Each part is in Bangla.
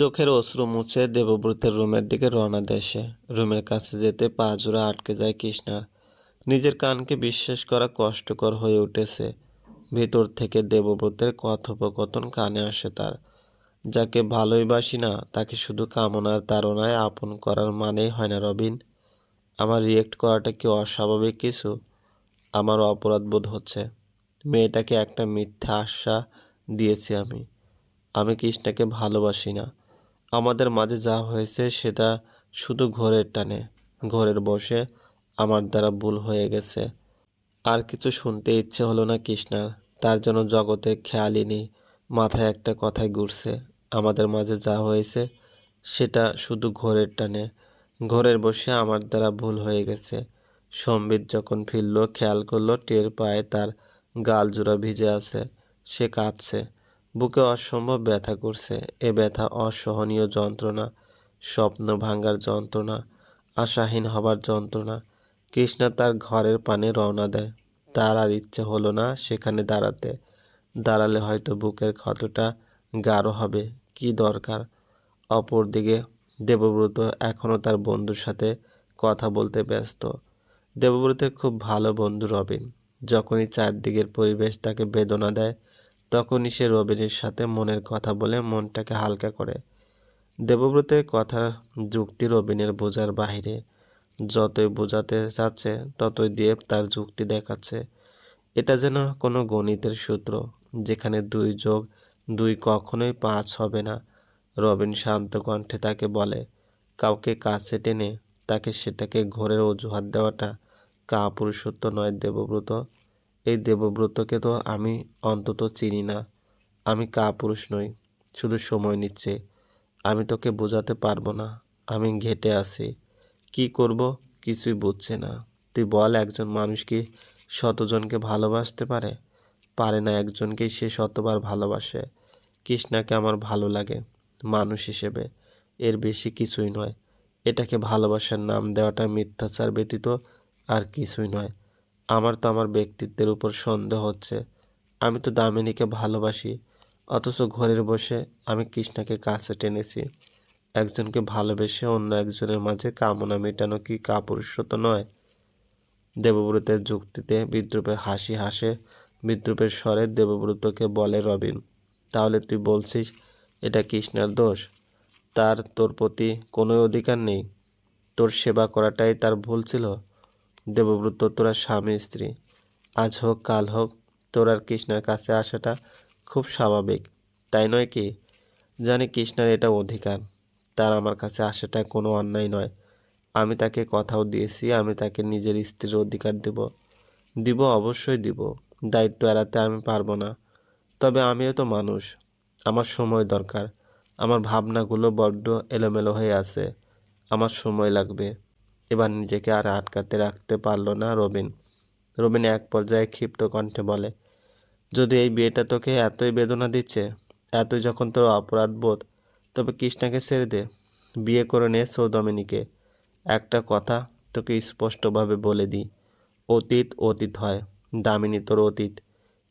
চোখের অশ্রু মুছে দেবব্রতের রুমের দিকে রওনা দেয় সে। রুমের কাছে যেতে পা জোড়া আটকে যায় কৃষ্ণার। নিজের কানকে বিশ্বাস করা কষ্টকর হয়ে উঠেছে। ভেতর থেকে দেবব্রতের কথোপকথন কানে আসে তার। যাকে ভালোই বাসি না, তাকে শুধু কামনার তাড়নায় আপন করার মানেই হয় না, রবিন। আমার রিয়েক্ট করাটা কি অস্বাভাবিক কিছু? আমার অপরাধ বোধ হচ্ছে। মেয়েটাকে একটা মিথ্যা আশা দিয়েছি আমি। আমি কৃষ্ণাকে ভালোবাসি না। আমাদের মাঝে যা হয়েছে সেটা শুধু ঘোরের টানে। ঘোরের বসে আমার দ্বারা ভুল হয়ে গেছে। আর কিছু শুনতে ইচ্ছে হলো না কৃষ্ণার। তার জন্য জগতে খেয়ালই নেই। মাথায় একটা কথাই ঘুরছে। আমাদের মাঝে যা হয়েছে সেটা শুধু ঘোরের টানে। ঘোরের বসে আমার দ্বারা ভুল হয়ে গেছে। সম্বিত যখন ফিরল, খেয়াল করল, টের পায়ে তার গাল জোড়া ভিজে আছে। সে কাঁদছে। বুকে অসম্ভব ব্যথা করছে। এ ব্যথা অসহনীয় যন্ত্রণা, স্বপ্ন ভাঙার যন্ত্রণা, আশাহীন হবার যন্ত্রণা। কৃষ্ণা তার ঘরের পানে রওনা দেয়। তার আর ইচ্ছে হলো না সেখানে দাঁড়াতে। দাঁড়ালে হয়তো বুকের ক্ষতটা গাঢ় হবে। কি দরকার? অপরদিকে দেবব্রত এখনও তার বন্ধুর সাথে কথা বলতে ব্যস্ত। দেবব্রতের খুব ভালো বন্ধু রবিন। যখনই চারদিকের পরিবেশ তাকে বেদনা দেয় তখনই সে রবিনের সাথে মনের কথা বলে মনটাকে হালকা করে। দেবব্রতের কথার যুক্তি রবিনের বোঝার বাহিরে যতই বোঝাতে চাচ্ছে, ততই দেব তার যুক্তি দেখাচ্ছে। এটা যেন কোনো গণিতের সূত্র, যেখানে দুই যোগ দুই কখনোই পাঁচ হবে না। রবিন শান্ত কণ্ঠে তাকে বলে, কাউকে কাছে টেনে তাকে সেটাকে ঘোরের অজুহাত দেওয়াটা কাপুরুষত্ব নয় দেবব্রত। এই দেবব্রতকে তো আমি অন্তত চিনি না। আমি কাপুরুষ নই, শুধু সময় নিচ্ছে। আমি তোকে বোঝাতে পারব না, আমি ঘেটে আছি। কি করব কিছুই বুঝছে না। তুই বল একজন মানুষ কি শতজনকে ভালোবাসতে পারে? পারে না একজনকেই সে শতবার ভালোবাসে। কৃষ্ণাকে আমার ভালো লাগে মানুষ হিসেবে। এর বেশি কিছুই নয়। এটাকে ভালোবাসার নাম দেওয়াটা মিথ্যাচার ব্যতীত আর কিছুই নয়। আমার তো আমার ব্যক্তিত্বের উপর সন্দেহ হচ্ছে। আমি তো দামিনীকে ভালোবাসি, অথচ ঘরের বসে আমি কৃষ্ণাকে কাছে টেনেছি। একজনকে ভালোবেসে অন্য একজনের মাঝে কামনা মেটানো কি কাপুরুষত্ব নয়? দেবব্রতের যুক্তিতে বিদ্রুপের হাসি হাসে, বিদ্রুপের স্বরে দেবব্রতকে বলে, রবিন, তাহলে তুই বলছিস এটা কৃষ্ণার দোষ? তার তোর প্রতি কোনো অধিকার নেই? তোর সেবা করাটাই তার ভুল ছিল? দেবব্রত, তোরা স্বামী, স্ত্রী। আজ হোক, কাল হোক, তোর আর কৃষ্ণার কাছে আসাটা খুব স্বাভাবিক। তাই নয় কি? জানি কৃষ্ণার এটা অধিকার। তার আমার কাছে আসাটা কোনো অন্যায় নয়। আমি তাকে কথাও দিয়েছি, আমি তাকে নিজের স্ত্রীর অধিকার দেব। দিব অবশ্যই দিব, দায়িত্ব এড়াতে আমি পারব না। তবে আমিও তো মানুষ, আমার সময় দরকার। আমার ভাবনাগুলো বড্ড এলোমেলো হয়ে আছে, আমার সময় লাগবে। এবার নিজেকে আর আটকাতে রাখতে পারল না রবিন। রবিন এক পর্যায়ে ক্ষিপ্ত কণ্ঠে বলে, যদি এই বিয়েটা তোকে এতই বেদনা দিচ্ছে, এতই যখন তোর অপরাধ বোধ, তবে কৃষ্ণাকে ছেড়ে দে। বিয়ে করে নে সৌদমিনীকে। একটা কথা তোকে স্পষ্টভাবে বলে দিই, অতীত অতীত হয়, দামিনী তোর অতীত,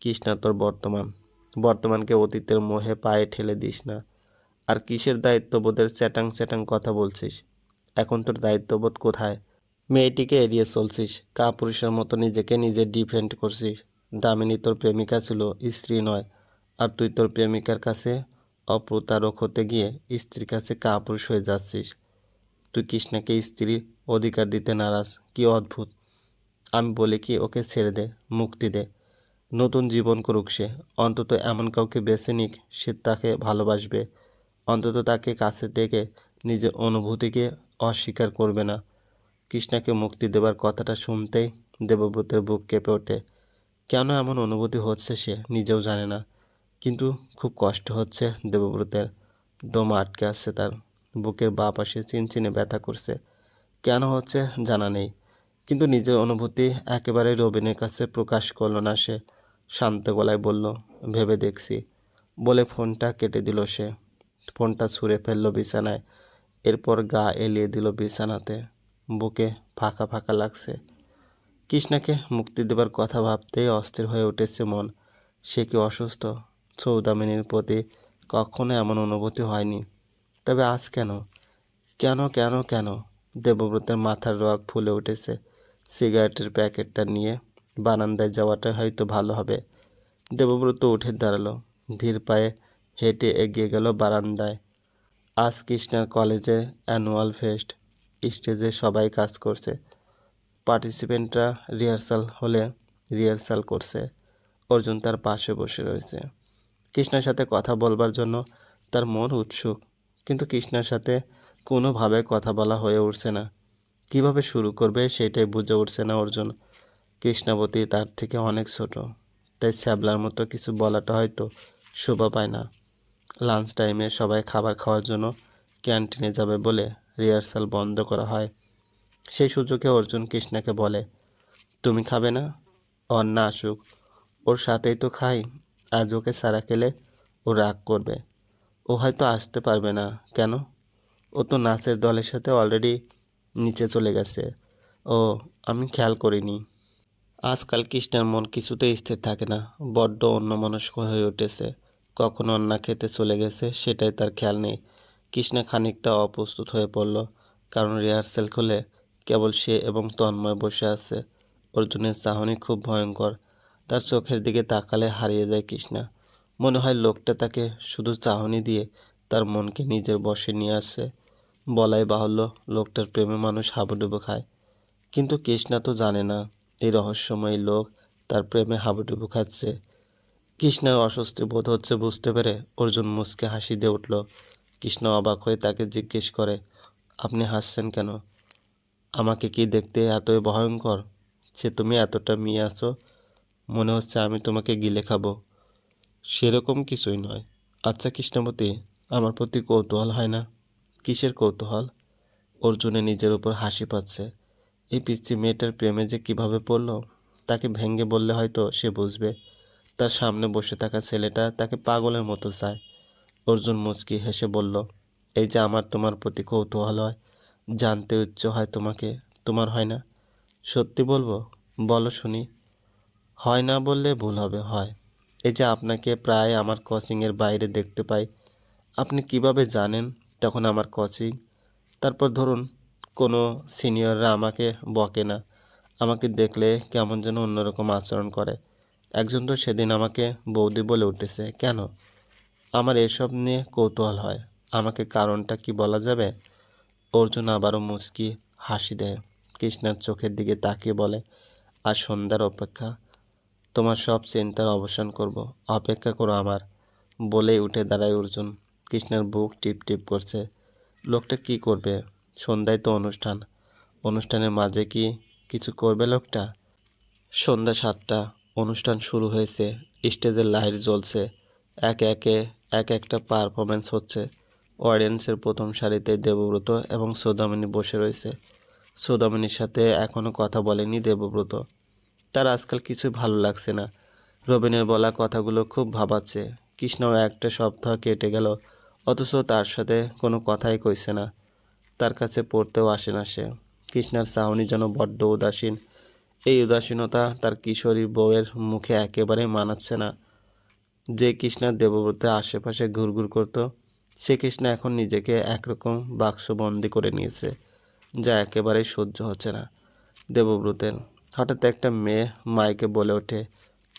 কৃষ্ণা তোর বর্তমান। বর্তমানকে অতীতের মোহে পায়ে ঠেলে দিস না। আর কিসের দায়িত্ববোধের চ্যাটাং চ্যাটাং কথা বলছিস? এখন তোর দায়িত্ববোধ কোথায়? মেয়েটিকে এড়িয়ে চলছিস, কাপুরুষের মতো নিজেকে নিজে ডিফেন্ড করছিস। দামিনী তোর প্রেমিকা ছিল, স্ত্রী নয়। আর তুই তোর প্রেমিকার কাছে অপ্রতারক হতে গিয়ে স্ত্রীর কাছে কাপুরুষ হয়ে যাচ্ছিস। তুই কৃষ্ণাকে স্ত্রীর অধিকার দিতে নারাজ, কি অদ্ভুত। আমি বলি কি, ওকে ছেড়ে দে, মুক্তি দে। নতুন জীবন করুক সে। অন্তত এমন কাউকে বেছে নিক, সে তাকে ভালোবাসবে। অন্তত তাকে কাছে থেকে নিজের অনুভূতিকে অস্বীকার করবে না। কৃষ্ণাকে মুক্তি দেবার কথাটা শুনতেই দেবব্রতের বুক কেঁপে ওঠে। কেন এমন অনুভূতি হচ্ছে সে নিজেও জানে না, কিন্তু খুব কষ্ট হচ্ছে দেবব্রতের। দম আটকে আসছে তার। বুকের বাঁ পাশে চিনচিনে ব্যথা করছে। কেন হচ্ছে জানা নেই, কিন্তু নিজের অনুভূতি একেবারে রবিনের কাছে প্রকাশ করল না সে। শান্ত গলায় বলল, ভেবে দেখছি। বলে ফোনটা কেটে দিল সে। ফোনটা ছুঁড়ে ফেলল বিছানায়। এরপর গা এলিয়ে দিল বিছানাতে। বুকে ফাঁকা ফাঁকা লাগছে। কৃষ্ণাকে মুক্তি দেবার কথা ভাবতেই অস্থির হয়ে উঠেছে মন। সে কি অসুস্থ? সৌদামিনীর প্রতি কখনো এমন অনুভূতি হয়নি। তবে আজ কেন? কেন কেন কেন? দেবব্রতের মাথার রগ ফুলে উঠেছে। সিগারেটের প্যাকেটটা নিয়ে বারান্দায় যাওয়াটা হয়তো ভালো হবে। দেবব্রত উঠে দাঁড়াল। ধীর পায়ে হেঁটে এগিয়ে গেল বারান্দায়। আজ কৃষ্ণার কলেজের অ্যানুয়াল ফেস্ট স্টেজে সবাই কাজ করছে। পার্টিসিপেন্টরা রিহার্সাল হলে রিহার্সাল করছে। অর্জুন তার পাশে বসে রয়েছে। কৃষ্ণার সাথে কথা বলবার জন্য তার মন উৎসুক, কিন্তু কৃষ্ণার সাথে কোনোভাবে কথা বলা হয়ে উঠছে না। কীভাবে শুরু করবে সেটাই বুঝে উঠছে না অর্জুন। কৃষ্ণাবতী তার থেকে অনেক ছোট, তাই স্যাবলার মতো কিছু বলাটা হয়তো শোভা পায় না। লাঞ্চ টাইমে সবাই খাবার খাওয়ার জন্য ক্যান্টিনে যাবে বলে রিহার্সাল বন্ধ করা হয়। সেই সুযোগে অর্জুন কৃষ্ণাকে বলে, তুমি খাবে না? ওর না আসুক। ওর সাথেই তো খাই। আজ ওকে সারা খেলে ও রাগ করবে। ও হয়তো আসতে পারবে না। কেন? ও তো নাচের দলের সাথে অলরেডি নিচে চলে গেছে। ও, আমি খেয়াল করিনি। আজকাল কৃষ্ণের মন কিছুতেই স্থির থাকে না। বড্ড অন্যমনস্ক হয়ে উঠেছে। কখন অন্না খেতে চলে গেছে, সেটাই তার খেয়াল নেই। কৃষ্ণা খানিকটা অপ্রস্তুত হয়ে পড়ল, কারণ রিহার্সেল খুলে কেবল সে এবং তন্ময় বসে আছে। অর্জুনের চাহনি খুব ভয়ঙ্কর। তার চোখের দিকে তাকালে হারিয়ে যায় কৃষ্ণা। মনে হয় লোকটা তাকে শুধু চাহনি দিয়ে তার মনকে নিজের বসে নিয়ে আসছে। বলাই বাহুল্য, লোকটার প্রেমে মানুষ হাবুডুবু খায়। কিন্তু কৃষ্ণা তো জানে না, এই রহস্যময় লোক তার প্রেমে হাবুডুবু খাচ্ছে। কৃষ্ণের অস্বস্তি বোধ হচ্ছে বুঝতে পেরে অর্জুন মুচকে হাসি দিয়ে উঠল। কৃষ্ণ অবাক হয়ে তাকে জিজ্ঞেস করে, আপনি হাসছেন কেন? আমাকে কি দেখতে এতই ভয়ঙ্কর সে তুমি এতটা মিয়ে আছো? মনে হচ্ছে আমি তোমাকে গিলে খাব। সেরকম কিছুই নয়। আচ্ছা কৃষ্ণবতী আমার প্রতি কৌতূহল হয় না? কিসের কৌতূহল? অর্জুনে নিজের উপর হাসি পাচ্ছে। এই পিচ্ছি মেয়েটার প্রেমে যে কীভাবে পড়ল, তাকে ভেঙ্গে বললে হয়তো সে বুঝবে। তার সামনে বসে থাকা ছেলেটা তাকে পাগলের মতো চায়। অর্জুন মুচকি হেসে বলল, এই যে আমার তোমার প্রতি কৌতূহল হয়, জানতে উচ্চ হয় তোমাকে, তোমার হয় না। সত্যি বলব, বলো শুনি, হয় না বললে ভুল হবে, হয়। এই যে আপনাকে প্রায় আমার কোচিংয়ের বাইরে দেখতে পাই, আপনি কীভাবে জানেন তখন আমার কোচিং? তারপর ধরুন, কোনো সিনিয়ররা আমাকে বকে না, আমাকে দেখলে কেমন যেন অন্যরকম আচরণ করে। একজন তো সেদিন আমাকে বৌদি বলে উঠেছে, কেন? আমার এসব নিয়ে কৌতূহল হয়। আমাকে কারণটা কি বলা যাবে? অর্জুন আবারও মুচকি হাসি দেয়। কৃষ্ণার চোখের দিকে তাকিয়ে বলে আর সন্ধ্যার অপেক্ষা। তোমার সব চিন্তার অবসান করব। অপেক্ষা করো আমার। বলেই উঠে দাঁড়ায় অর্জুন। কৃষ্ণার বুক টিপ টিপ করছে, লোকটা কি করবে? সন্ধ্যায় তো অনুষ্ঠান। অনুষ্ঠানের মাঝে কি কিছু করবে লোকটা? সন্ধ্যা সাতটা। অনুষ্ঠান শুরু হয়েছে, স্টেজের লাইট জ্বলছে, একে একে এক একটা পারফরমেন্স হচ্ছে। অডিয়েন্সের প্রথম সারিতে দেবব্রত এবং সৌদামিনী বসে রয়েছে। সৌদামিনীর সাথে এখনও কথা বলেনি দেবব্রত। তার আজকাল কিছুই ভালো লাগছে না। রবিনের বলা কথাগুলো খুব ভাবাচ্ছে। কৃষ্ণও একটা সপ্তাহ কেটে গেল, অথচ তার সাথে কোনো কথাই কইছে না। তার কাছে পড়তেও আসে না সে। কৃষ্ণার চাহনি যেন বড্ড উদাসীন এই উদাসীনতা তার কিশোরী বউয়ের মুখে একেবারে মানাচ্ছে না। যে কৃষ্ণার দেবব্রতের আশেপাশে ঘুরঘুর করত, সে কৃষ্ণ এখন নিজেকে একরকম বাক্সবন্দি করে নিয়েছে, যা একেবারেই সহ্য হচ্ছে না। দেবব্রতের হঠাৎ একটা মেয়ে মাইকে বলে ওঠে,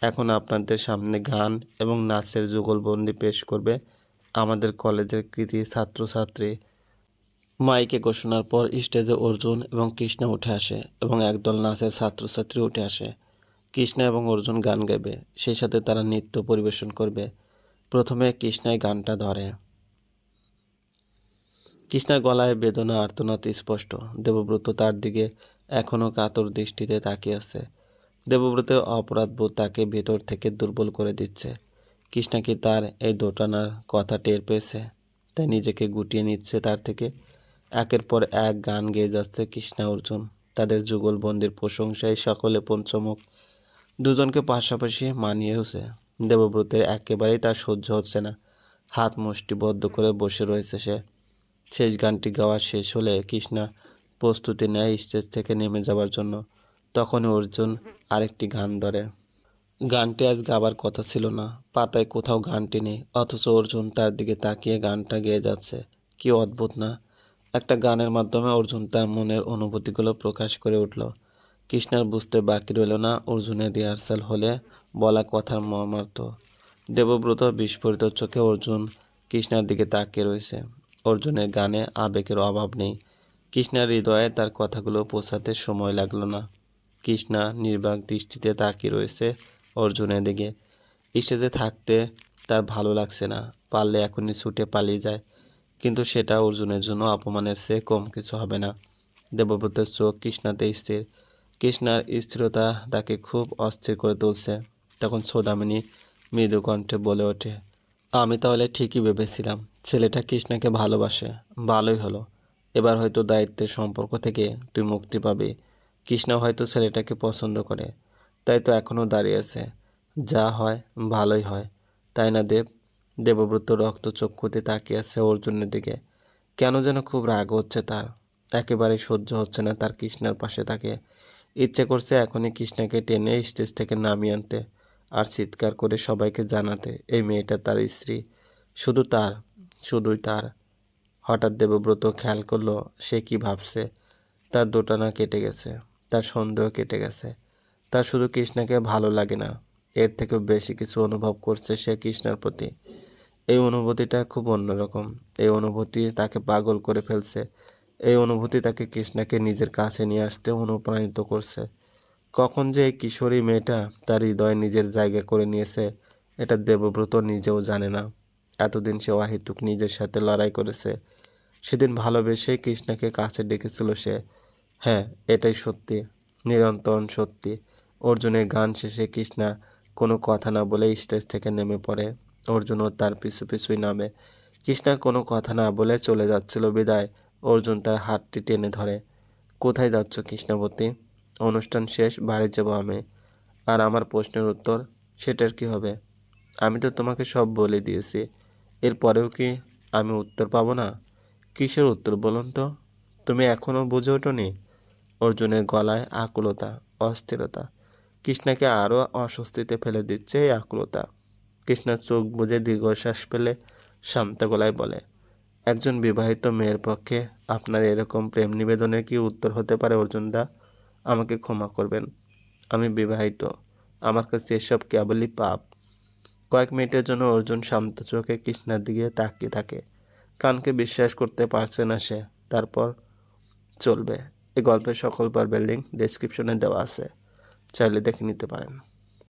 এখন আপনাদের সামনে গান এবং নাচের যুগলবন্দি পেশ করবে আমাদের কলেজের কৃতি ছাত্রছাত্রী। মাইকে ঘোষণার পর স্টেজে অর্জুন এবং কৃষ্ণা উঠে আসে এবং একদল নাচের ছাত্রছাত্রী উঠে আসে। কৃষ্ণা এবং অর্জুন গান গাইবে, সেই সাথে তারা নৃত্য পরিবেশন করবে। প্রথমে কৃষ্ণাই গানটা ধরে। কৃষ্ণার গলায় বেদনা, আর্তনাদ স্পষ্ট। দেবব্রত তার দিকে এখনও কাতর দৃষ্টিতে তাকিয়ে আছে। দেবব্রতের অপরাধবোধ তাকে ভেতর থেকে দুর্বল করে দিচ্ছে। কৃষ্ণা কি তার এই দোটানার কথা টের পেয়েছে? তাই নিজেকে গুটিয়ে নিচ্ছে তার থেকে একের পর এক গান গেয়ে যাচ্ছে কৃষ্ণা, অর্জুন। তাদের যুগলবন্দির প্রশংসায় সকলে পঞ্চমুখ। দুজনকে পাশাপাশি মানিয়েওছে দেবব্রতের একেবারেই তার সহ্য হচ্ছে না। হাত মুষ্টিবদ্ধ করে বসে রয়েছে সে। শেষ গানটি গাওয়া শেষ হলে কৃষ্ণা প্রস্তুতি নেয় স্টেজ থেকে নেমে যাওয়ার জন্য। তখন অর্জুন আরেকটি গান ধরে। গানটি আজ গাবার কথা ছিল না। পাতায় কোথাও গানটি নেই। অথচ অর্জুন তার দিকে তাকিয়ে গানটা গেয়ে যাচ্ছে। কি অদ্ভুত না? একটা গানের মাধ্যমে অর্জুন তার মনের অনুভূতিগুলো প্রকাশ করে উঠল। কৃষ্ণার বুঝতে বাকি রইল না, অর্জুনের রিহার্সাল হলে বলা কথার মর্মার্থ। দেবব্রত বিস্ফোরিত চোখে অর্জুন কৃষ্ণার দিকে তাকিয়ে রয়েছে। অর্জুনের গানে আবেগের অভাব নেই। কৃষ্ণার হৃদয়ে তার কথাগুলো পৌঁছাতে সময় লাগল না। কৃষ্ণা নির্বাক দৃষ্টিতে তাকিয়ে রয়েছে অর্জুনের দিকে। স্টেজে থাকতে তার ভালো লাগছে না, পারলে এখনই ছুটে পালিয়ে যায়। কিন্তু সেটা অর্জুনের জন্য অপমানের চেয়ে কম কিছু হবে না। দেবব্রতের চোখ কৃষ্ণাতে স্থির। কৃষ্ণার স্থিরতা তাকে খুব অস্থির করে তুলছে। তখন সৌদামিনী মৃদু কণ্ঠে বলে ওঠে, আমি তাহলে ঠিকই ভেবেছিলাম। ছেলেটা কৃষ্ণাকে ভালোবাসে, ভালোই হলো। এবার হয়তো দায়িত্বের সম্পর্ক থেকে তুই মুক্তি পাবি। কৃষ্ণ হয়তো ছেলেটাকে পছন্দ করে। তাই তো এখনও দাঁড়িয়ে আছে। যা হয়, ভালোই হয়। তাই না দেব? দেবব্রত রক্ত চক্ষুতে তাকিয়ে আছে অর্জুনের দিকে। কেন যেন খুব রাগ হচ্ছে তার। একেবারে সহ্য হচ্ছে না তার কৃষ্ণার পাশে তাকে। ইচ্ছে করছে এখনই কৃষ্ণাকে টেনে স্টেজ থেকে নামিয়ে আনতে আর চিৎকার করে সবাইকে জানাতে এই মেয়েটা তার স্ত্রী। শুধু তার, শুধুই তার। হঠাৎ দেবব্রত খেয়াল করল, সে কি ভাবছে? তার দোটানা কেটে গেছে, তার সন্দেহ কেটে গেছে। তার শুধু কৃষ্ণাকে ভালো লাগে না, এর থেকেও বেশি কিছু অনুভব করছে সে কৃষ্ণার প্রতি। এই অনুভূতিটা খুব অন্যরকম। এই অনুভূতি তাকে পাগল করে ফেলছে। এই অনুভূতি তাকে কৃষ্ণাকে নিজের কাছে নিয়ে আসতে অনুপ্রাণিত করছে। কখন যে এই কিশোরী মেয়েটা তার হৃদয়ে নিজের জায়গা করে নিয়েছে, এটা দেবব্রত নিজেও জানে না। এতদিন সে অহেতুক নিজের সাথে লড়াই করেছে। সেদিন ভালোবেসেই কৃষ্ণাকে কাছে ডেকেছিল সে। হ্যাঁ এটাই সত্যি, নিরন্তর সত্যি। অর্জুনের গান শেষে কৃষ্ণা কোনো কথা না বলে স্টেজ থেকে নেমে পড়ে। অর্জুনও তার পিছু পিছুই নামে। কৃষ্ণা কোনো কথা না বলে চলে যাচ্ছিল বিদায়। অর্জুন তার হাতটি টেনে ধরে। কোথায় যাচ্ছ কৃষ্ণবতী? অনুষ্ঠান শেষ, বাড়ি যাব আমি। আর আমার প্রশ্নের উত্তর, সেটার কি হবে? আমি তো তোমাকে সব বলে দিয়েছি। এরপরেও কি আমি উত্তর পাবো না? কিসের উত্তর বলুন তো? তুমি এখনও বুঝে ওঠোনি? অর্জুনের গলায় আকুলতা, অস্থিরতা। কৃষ্ণাকে আরও অস্বস্তিতে ফেলে দিচ্ছে এই আকুলতা। কৃষ্ণা চোখ বুঝে দীর্ঘশ্বাস ফেলে শান্ত গলায় বলে, একজন বিবাহিত মেয়ের পক্ষে আপনার এরকম প্রেম নিবেদনের কি উত্তর হতে পারে অর্জুনদা আমাকে ক্ষমা করবেন। আমি বিবাহিত। আমার কাছে এসব কেবলই পাপ। কয়েক মিনিটের জন্য অর্জুন শান্ত চোখে কৃষ্ণার দিকে তাকিয়ে থাকে। কানকে বিশ্বাস করতে পারছে না সে। তারপর, চলবে। এই গল্পের সকল পর্বের লিঙ্ক ডেসক্রিপশনে দেওয়া আছে। চাইলে দেখে নিতে পারেন।